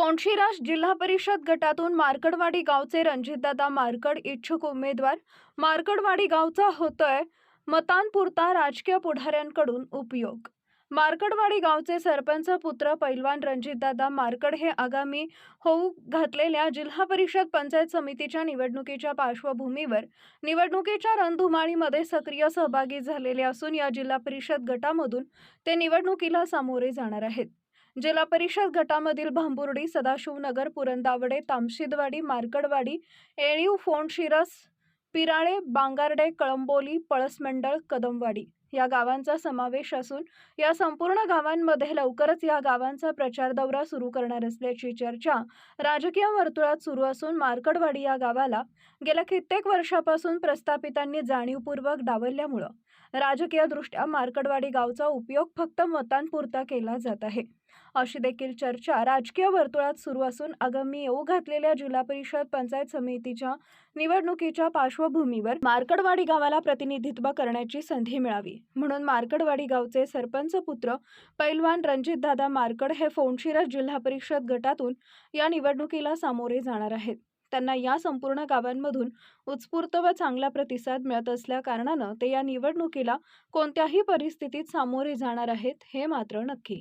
फोंडशिरास जिल्हा परिषद गटातून मार्कडवाडी गावचे रणजितदादा मार्कड इच्छुक उमेदवार. मार्कडवाडी गावचा होतोय मतांपुरता राजकीय पुढाऱ्यांकडून उपयोग. मार्कडवाडी गावचे सरपंच पुत्र पैलवान रणजितदादा मार्कड हे आगामी होऊ घातलेल्या जिल्हा परिषद पंचायत समितीच्या निवडणुकीच्या पार्श्वभूमीवर निवडणुकीच्या रणधुमाळीमध्ये सक्रिय सहभागी झालेले असून या जिल्हा परिषद गटामधून ते निवडणुकीला सामोरे जाणार आहेत. जिल्हा परिषद गटामधील भांबुर्डी सदाशिवनगर पुरंदावडे तामशिदवाडी मार्कडवाडी येळीव फोंडशिरस पिराळे बांगारडे कळंबोली पळसमंडळ कदमवाडी. या गावांचा समावेश असून या संपूर्ण गावांमध्ये लवकरच या गावांचा प्रचार दौरा सुरू करणार असल्याची चर्चा राजकीय वर्तुळात सुरू असून मार्कडवाडी या गावाला गेल्या कित्येक वर्षापासून प्रस्थापितांनी जाणीवपूर्वक डावलल्यामुळं राजकीयदृष्ट्या मार्कडवाडी गावचा उपयोग फक्त मतांपुरता केला जात आहे. अशी देखील चर्चा राजकीय वर्तुळात सुरू असून आगामी येऊ घातलेल्या जिल्हा परिषद पंचायत समितीच्या निवडणुकीच्या पार्श्वभूमीवर मार्कडवाडी गावाला प्रतिनिधित्व करण्याची संधी मिळावी. म्हणून मार्कडवाडी गावचे सरपंच पुत्र पैलवान रणजितदादा मार्कड हे फोंडशिरस जिल्हा परिषद गटातून या निवडणुकीला सामोरे जाणार आहेत. त्यांना या संपूर्ण गावांमधून उत्स्फूर्त व चांगला प्रतिसाद मिळत असल्या कारणानं ते या निवडणुकीला कोणत्याही परिस्थितीत सामोरे जाणार आहेत हे मात्र नक्की.